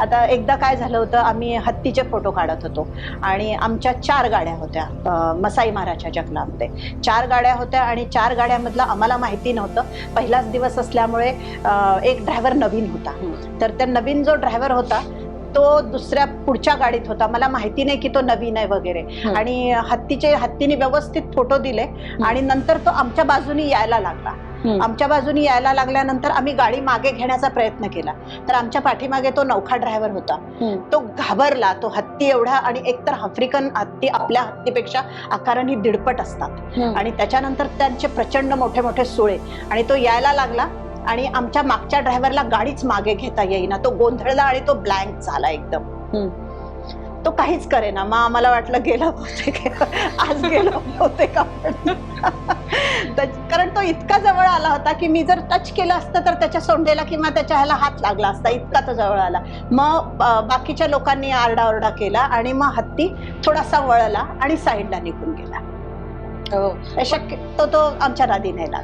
आता एकदा काय झालं होतं आम्ही हत्तीचे फोटो काढत होतो. आणि आमच्या चार गाड्या होत्या मसाई माराच्या जंगलामध्ये. चार गाड्या होत्या आणि चार गाड्यामधलं आम्हाला माहिती नव्हतं. पहिलाच दिवस असल्यामुळे एक ड्रायव्हर नवीन होता. तर त्या नवीन जो ड्रायव्हर होता तो दुसऱ्या पुढच्या गाडीत होता. मला माहिती नाही की तो नवीन आहे वगैरे. आणि हत्तीचे हत्तीने व्यवस्थित फोटो दिले. आणि नंतर तो आमच्या बाजूनी यायला लागला. आमच्या बाजूनी यायला लागल्यानंतर आम्ही गाडी मागे घेण्याचा प्रयत्न केला. तर आमच्या पाठीमागे तो नौखा ड्रायव्हर होता. तो घाबरला तो हत्ती एवढा आणि एकतर आफ्रिकन हत्ती आपल्या हत्तीपेक्षा आकाराने दीडपट असतात. आणि त्याच्यानंतर त्यांचे प्रचंड मोठे मोठे सुळे. आणि तो यायला लागला आणि आमच्या मागच्या ड्रायव्हरला गाडीच मागे घेता येईना. तो गोंधळला आणि तो ब्लँक झाला एकदम. तो काहीच करेना. मग आम्हाला वाटलं गेलं बहुतेक. आज गेलो बहुतेक कारण इतका जवळ आला होता की मी जर टच केलं असतं तर त्याच्या सोंडेला किंवा त्याच्या ह्याला हात लागला असता. इतका तो जवळ आला. मग बाकीच्या लोकांनी आरडाओरडा केला आणि मग हत्ती थोडासा वळला आणि साईडला निघून गेला. हो. शक्य तो तो आमच्या राधी नेला.